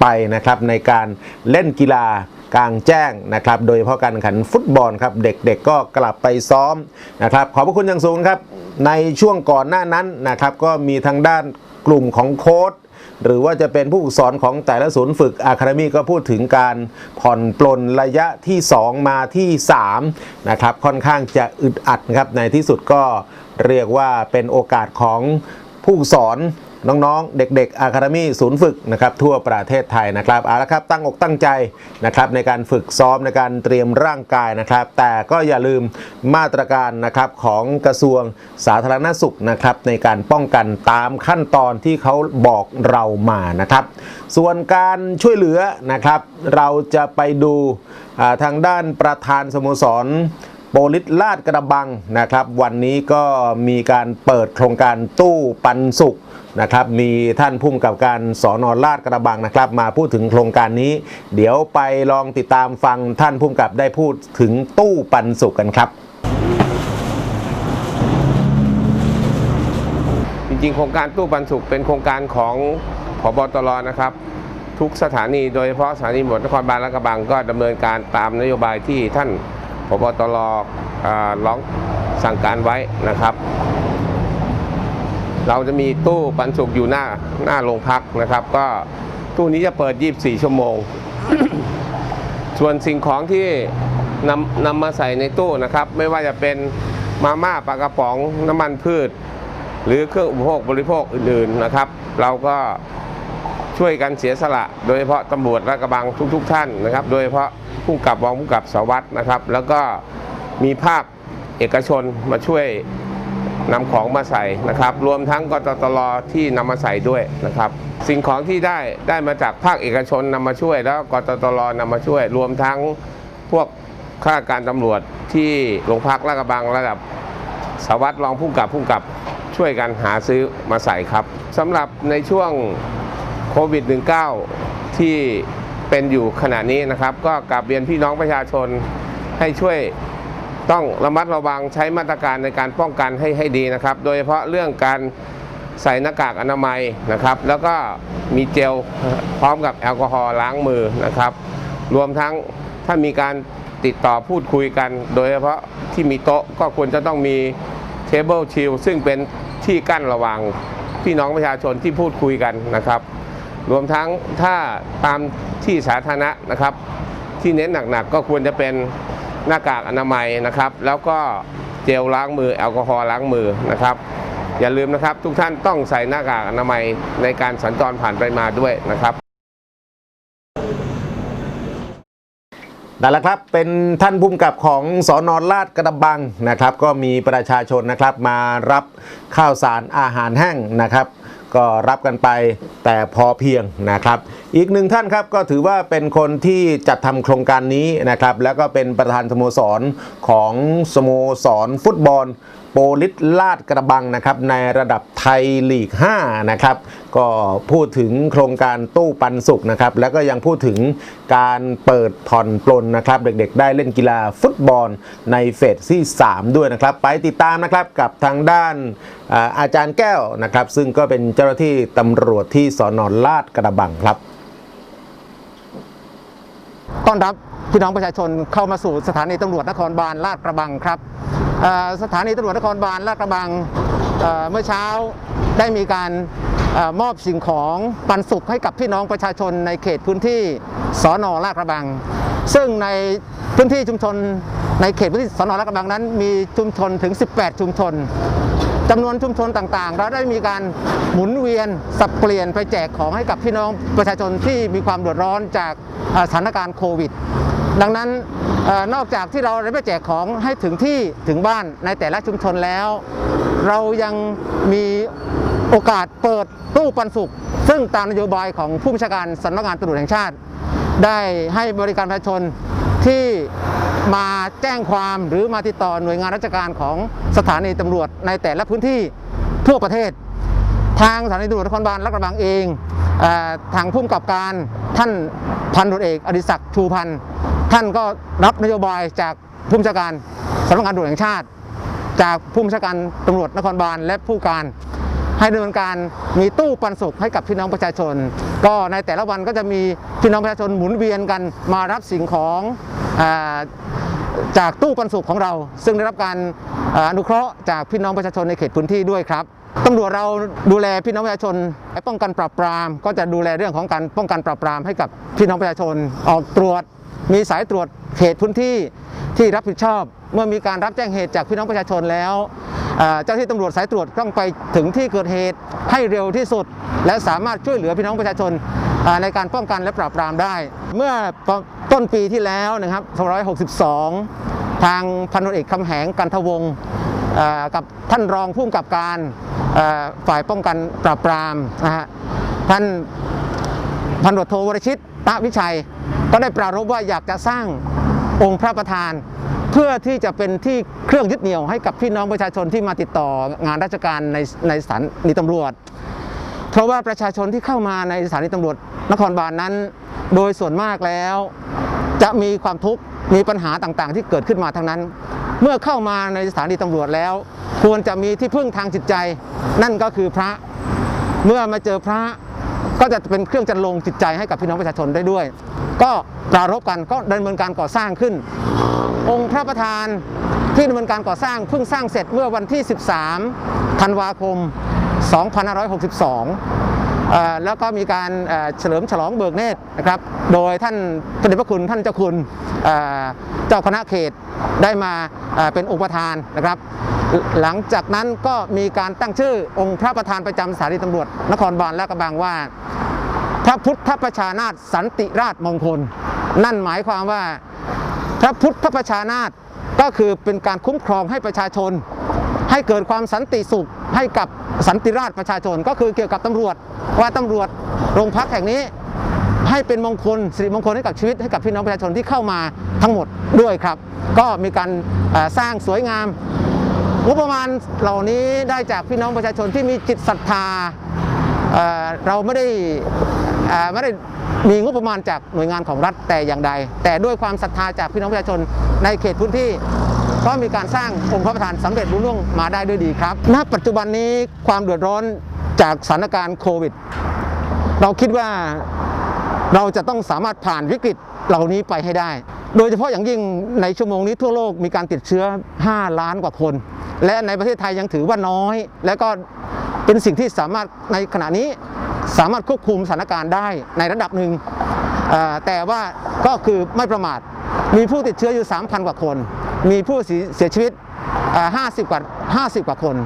ไปนะครับในการเล่นกีฬากลางแจ้งนะครับ โดยเฉพาะการแข่งขันฟุตบอลครับ เด็กๆก็กลับไปซ้อมนะครับ ขอบพระคุณอย่างสูงครับ ในช่วงก่อนหน้านั้นนะครับ ก็มีทางด้านกลุ่มของโค้ชหรือว่าจะเป็นผู้ฝึกสอนของแต่ละศูนย์ฝึกอะคาเดมีก็พูดถึงการผ่อนปลนระยะที่ 2 มาที่3นะครับค่อนข้างจะอึดอัดครับในที่สุดก็เรียกว่าเป็นโอกาสของผู้สอน น้องๆ เด็กๆอะคาเดมี่ศูนย์ฝึกนะครับทั่วประเทศไทยนะครับเอาละครับตั้งอกตั้งใจนะครับในการฝึกซ้อมในการเตรียมร่างกายนะครับ แต่ก็อย่าลืมมาตรการนะครับของกระทรวงสาธารณสุขนะครับในการป้องกันตามขั้นตอนที่เขาบอกเรามานะครับ ส่วนการช่วยเหลือนะครับ เราจะไปดูทางด้านประธานสโมสร โปลิสลาดกระบังนะครับ วันนี้ก็มีการเปิดโครงการตู้ปันสุขนะครับ มีท่านผู้กำกับการสอนอลาดกระบังนะครับ มาพูดถึงโครงการนี้ เดี๋ยวไปลองติดตามฟังท่านผู้กำกับได้พูดถึงตู้ปันสุขกันครับ จริงๆ โครงการตู้ปันสุขเป็นโครงการของพบตรนะครับ ทุกสถานีโดยเฉพาะสถานีตำรวจนครบาลลาดกระบังก็ดำเนินการตามนโยบายที่ท่าน บตรร้องสั่งการไว้นะครับ เราจะมีตู้ปันสุขอยู่หน้าหน้าโรงพักนะครับ ก็ตู้นี้จะเปิด 24 ชั่วโมง ส่วนสิ่งของที่นำนำมาใส่ในตู้นะครับ ไม่ว่าจะเป็นมาม่าปลากระป๋องน้ำมันพืช หรือเครื่องอุปโภคบริโภคอื่นๆนะครับ เราก็ช่วยกันเสียสละ โดยเฉพาะตำรวจและกระบังทุก ๆ ท่านนะครับ โดยเฉพาะ ผู้กับรองผู้กับสวัสดนะครับ แล้วก็มีภาคเอกชนมาช่วยนำของมาใส่นะครับ รวมทั้งกตตลที่นำมาใส่ด้วยนะครับ สิ่งของที่ได้ได้มาจากภาคเอกชนนำมาช่วย แล้วกตตลนำมาช่วย รวมทั้งพวกข้าราชการตำรวจที่โรงพักลาดกระบังระดับสวัสด์รองผู้กับผู้กำกับช่วยกันหาซื้อมาใส่ครับสำหรับในช่วงโควิด -19 ที่ เป็นอยู่ขณะนี้นะครับ ก็กราบเรียนพี่น้องประชาชนให้ช่วยต้องระมัดระวังใช้มาตรการในการป้องกันให้ให้ดีนะครับ โดยเฉพาะเรื่องการใส่หน้ากากอนามัยนะครับ แล้วก็มีเจลพร้อมกับแอลกอฮอล์ล้างมือนะครับ รวมทั้งถ้ามีการติดต่อพูดคุยกัน โดยเฉพาะที่มีโต๊ะก็ควรจะต้องมีเทเบิลชิลซึ่งเป็นที่กั้นระหว่างพี่น้องประชาชนที่พูดคุยกันนะครับ รวมทั้งถ้าตามที่สาธารณะนะครับ ที่เน้นหนักๆก็ควรจะเป็นหน้ากากอนามัยนะครับ แล้วก็เจลล้างมือแอลกอฮอล์ล้างมือนะครับ อย่าลืมนะครับ ทุกท่านต้องใส่หน้ากากอนามัยในการสัญจรผ่านไปมาด้วยนะครับนั่นแหละครับ เป็นท่านผู้กำกับของสอนอลาดกระบังนะครับ ก็มีประชาชนนะครับมารับข้าวสารอาหารแห้งนะครับ ก็รับกันไปแต่พอเพียงนะครับ อีกหนึ่งท่านครับก็ถือว่าเป็นคนที่จัดทำโครงการนี้นะครับ แล้วก็เป็นประธานสโมสรของสโมสรฟุตบอลโปลิสลาดกระบังนะครับในระดับไทยลีก 5 นะครับ ก็พูดถึงโครงการตู้ปันสุขนะครับ แล้วก็ยังพูดถึงการเปิดผ่อนปลนนะครับ เด็กๆ ได้เล่นกีฬาฟุตบอลในเฟสที่ 3 ด้วยนะครับ ไปติดตามนะครับกับทางด้านอาอาจารย์แก้วนะครับ ซึ่งก็เป็นเจ้าหน้าที่ตำรวจที่สอนอนลาดกระบังครับ ต้อนรับพี่น้องประชาชนเข้ามาสู่สถานีตำรวจนครบาลลาดกระบังครับสถานีตำรวจนครบาลลาดกระบังเเมื่อเช้าได้มีการอมอบสิ่งของปันสุขให้กับพี่น้องประชาชนในเขตพื้นที่สอนอลาดกระบัง ซึ่งในพื้นที่ชุมชนในเขตพื้นที่สอนอลาดกระบังนั้น มีชุมชนถึง 18 ชุมชน จำนวนชุมชนต่างๆ เราได้มีการหมุนเวียนสับเปลี่ยนไปแจกของให้กับพี่น้องประชาชนที่มีความเดือดร้อนจากสถานการณ์โควิด ดังนั้นอนอกจากที่เราได้ไปแจกของให้ถึงที่ถึงบ้านในแต่ละชุมชนแล้ว เรายังมีโอกาสเปิดตู้ปันสุข ซึ่งตามนโยบายของผู้บัญชาการสำนักงานตำรวจแห่งชาติ ได้ให้บริการประชาชนที่ มาแจ้งความหรือมาติดต่อหน่วยงานราชการของสถานีตำรวจในแต่ละพื้นที่ทั่วประเทศ ทางสถานีตำรวจนครบาลลาดกระบังเองทางผู้กำกับการท่านพันตำรวจเอกอดิศักดิ์ชูพันธ์ท่านก็รับนโยบายจากผู้บัญชาการสำนักงานตำรวจแห่งชาติ จากผู้บัญชาการตำรวจนครบาลและผู้การ ให้ดำเนินการมีตู้ปันสุกให้กับพี่น้องประชาชน ก็ในแต่ละวันก็จะมีพี่น้องประชาชนหมุนเวียนกันมารับสิ่งของอจากตู้ปันสุขของเรา ซึ่งได้รับการออนุเคราะห์จากพี่น้องประชาชนในเขตพื้นที่ด้วยครับตำรวจเราดูแลพี่น้องประชาชนป้องกันปราบปราม ก็จะดูแลเรื่องของการป้องกันปราบปรามให้กับพี่น้องประชาชนออกตรวจ มีสายตรวจเขตพื้นที่ที่รับผิดชอบ เมื่อมีการรับแจ้งเหตุจากพี่น้องประชาชนแล้ว เจ้าที่ตำรวจสายตรวจต้องไปถึงที่เกิดเหตุให้เร็วที่สุด และสามารถช่วยเหลือพี่น้องประชาชนในการป้องกันและปราบปรามได้ เมื่อต้นปีที่แล้วนะครับ262 ทางพันตำรวเอกคำแหงกันทวงกับท่านรองผู้กำกับการฝ่ายป้องกันปราบปรามนะฮะท่านพันตรวจโทวรชิตตะวิชัย ก็ได้ปรารภว่าอยากจะสร้างองค์พระประธาน เพื่อที่จะเป็นที่เครื่องยึดเหนี่ยวให้กับพี่น้องประชาชนที่มาติดต่องานราชการในในสถานีตำรวจ เพราะว่าประชาชนที่เข้ามาในสถานีตำรวจนครบาลนนั้น โดยส่วนมากแล้ว จะมีความทุกข์มีปัญหาต่างๆ ที่เกิดขึ้นมาทั้งนั้น เมื่อเข้ามาในสถานีตำรวจแล้ว ควรจะมีที่พึ่งทางจิตใจ นั่นก็คือพระเมื่อมาเจอพระก็จะเป็นเครื่องจันลงจิตใจให้กับพี่น้องประชาชนได้ด้วย ก็ปรารภกันก็ดำเนินการก่อสร้างขึ้น องค์พระประธานที่ดำเนินการก่อสร้างเพิ่งสร้างเสร็จเมื่อวันที่ 13 ธันวาคม 2562 แล้วก็มีการเฉลิมฉลองเบิกเนตรนะครับ โดยท่านพระเดชพระคุณท่านเจ้าคุณเจ้าคณะเขตได้มาเป็นองค์ประธานนะครับ หลังจากนั้นก็มีการตั้งชื่อองค์พระประธานประจำสถานีตำรวจนครบาลและกระบังว่า ระพุทธประชานาถสันติราชมงคล นั่นหมายความว่าพระพุทธประชานาถก็คือเป็นการคุ้มครองให้ประชาชน ให้เกิดความสันติสุขให้กับสันติราชประชาชน ก็คือเกี่ยวกับตำรวจว่าตำรวจโรงพักแห่งนี้ให้เป็นมงคลสิริมงคลให้กับชีวิตให้กับพี่น้องประชาชนที่เข้ามาทั้งหมดด้วยครับ ก็มีการสร้างสวยงามงบประมาณเหล่านี้ได้จากพี่น้องประชาชนที่มีจิตศรัทธาเราไม่ได้ ไม่ได้มีงบประมาณจากหน่วยงานของรัฐแต่อย่างใด แต่ด้วยความศรัทธาจากพี่น้องประชาชนในเขตพื้นที่ก็มีการสร้างองค์พระประธานสำเร็จรุ่ล่วงมาได้ด้วยดีครับณปัจจุบันนี้ความเดือดร้อนจากสถานการณ์โควิด เราคิดว่าเราจะต้องสามารถผ่านวิกฤตเหล่านี้ไปให้ได้ โดยเฉพาะอย่างยิ่งในชั่วโมงนี้ทั่วโลกมีการติดเชื้อ 5 ล้านกว่าคน และในประเทศไทยยังถือว่าน้อย และก็เป็นสิ่งที่สามารถในขณะนี้ สามารถควบคุมสถานการณ์ได้ในระดับหนึ่งแต่ว่าก็คือไม่ประมาท มีผู้ติดเชื้ออยู่ 3,000 กว่าคน มีผู้เสียชีวิต 50 กว่า 50 กว่าคน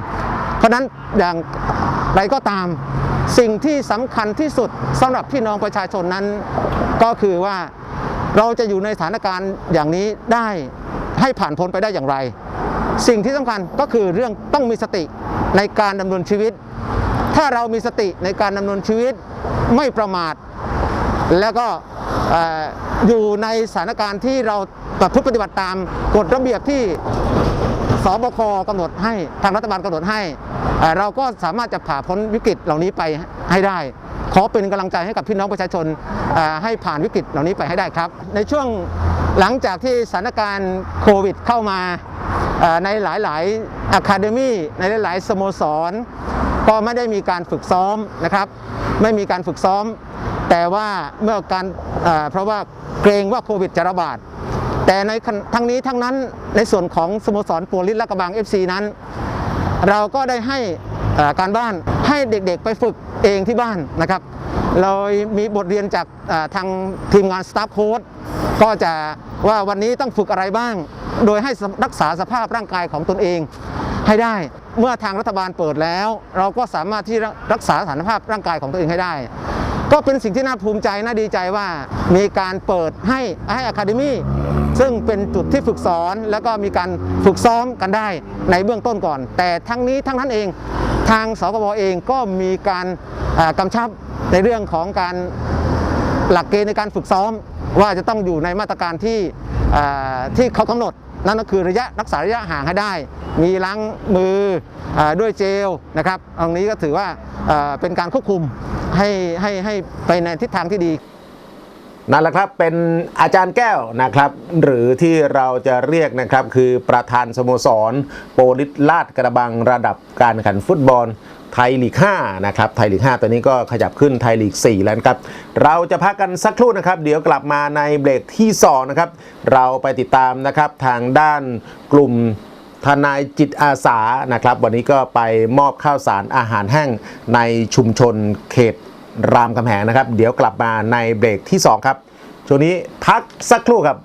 เพราะนั้นอย่างไรก็ตามสิ่งที่สำคัญที่สุดสำหรับพี่น้องประชาชนนั้น ก็คือว่าเราจะอยู่ในสถานการณ์อย่างนี้ได้ให้ผ่านพ้นไปได้อย่างไร สิ่งที่สำคัญก็คือเรื่องต้องมีสติในการดำเนินชีวิต ถ้าเรามีสติในการดำเนินชีวิตไม่ประมาท แล้วก็ออยู่ในสถานการณ์ที่เราประพฤติปฏิบัติตามกฎระเบียบที่สบคกำหนดให้ทางรัฐบาลกำหนดให้ เราก็สามารถจะผ่าพ้นวิกฤตเหล่านี้ไปให้ได้ ขอเป็นกำลังใจให้กับพี่น้องประชาชนให้ผ่านวิกฤตเหล่านี้ไปให้ได้ครับ ในช่วงหลังจากที่สถานการณ์โควิดเข้ามาในหลายๆอะคาเดมี่ในหลาย ๆ สโมสร ก็ไม่ได้มีการฝึกซ้อมนะครับ ไม่มีการฝึกซ้อม แต่ว่าเมื่อการเเพราะว่าเกรงว่าโควิดจะระบาด แต่ในทั้งนี้ทั้งนั้นในส่วนของสโมสรโปลิสและกระบัง FC นั้น เราก็ได้ให้การบ้านให้เด็กๆไปฝึกเองที่บ้านนะครับเรามีบทเรียนจากทางทีมงานสตาฟโค้ดก็จะว่าวันนี้ต้องฝึกอะไรบ้าง โดยให้รักษาสภาพร่างกายของตนเองให้ได้ เมื่อทางรัฐบาลเปิดแล้ว เราก็สามารถที่รักษาสถานภาพร่างกายของตัวเองให้ได้ ก็เป็นสิ่งที่น่าภูมิใจน่าดีใจว่ามีการเปิดให้ให้อะคาเดมี่ซึ่งเป็นจุดที่ฝึกสอนแล้วก็มีการฝึกซ้อมกันได้ในเบื้องต้นก่อน แต่ทั้งนี้ทั้งนั้นเองทางสกบเองก็มีการกำชับในเรื่องของการหลักเกณฑ์ในการฝึกซ้อม ว่าจะต้องอยู่ในมาตรการที่ที่เขากำหนด นั่นก็คือระยะรักษาระยะห่างให้ได้ มีล้างมืออด้วยเจลนะครับตรงนี้ก็ถือว่าเป็นการควบคุมให้ให้ให้ไปในทิศทางที่ดีนั่นแหละครับเป็นอาจารย์แก้วนะครับ หรือที่เราจะเรียกนะครับคือประธานสโมสร โปลิสลาดกระบังระดับการแข่งฟุตบอล ไทยลีก5นะครับไทยลีก 5 ตอนนี้ก็ขยับขึ้นไทยลีก 4 แล้วครับ เราจะพักกันสักครู่นะครับ เดี๋ยวกลับมาในเบรกที่2นะครับเราไปติดตามนะครับทางด้านกลุ่มทนายจิตอาสานะครับ วันนี้ก็ไปมอบข้าวสารอาหารแห้งในชุมชนเขตรามคำแหงนะครับ เดี๋ยวกลับมาในเบรกที่ 2 ครับช่วงนี้พักสักครู่ครับ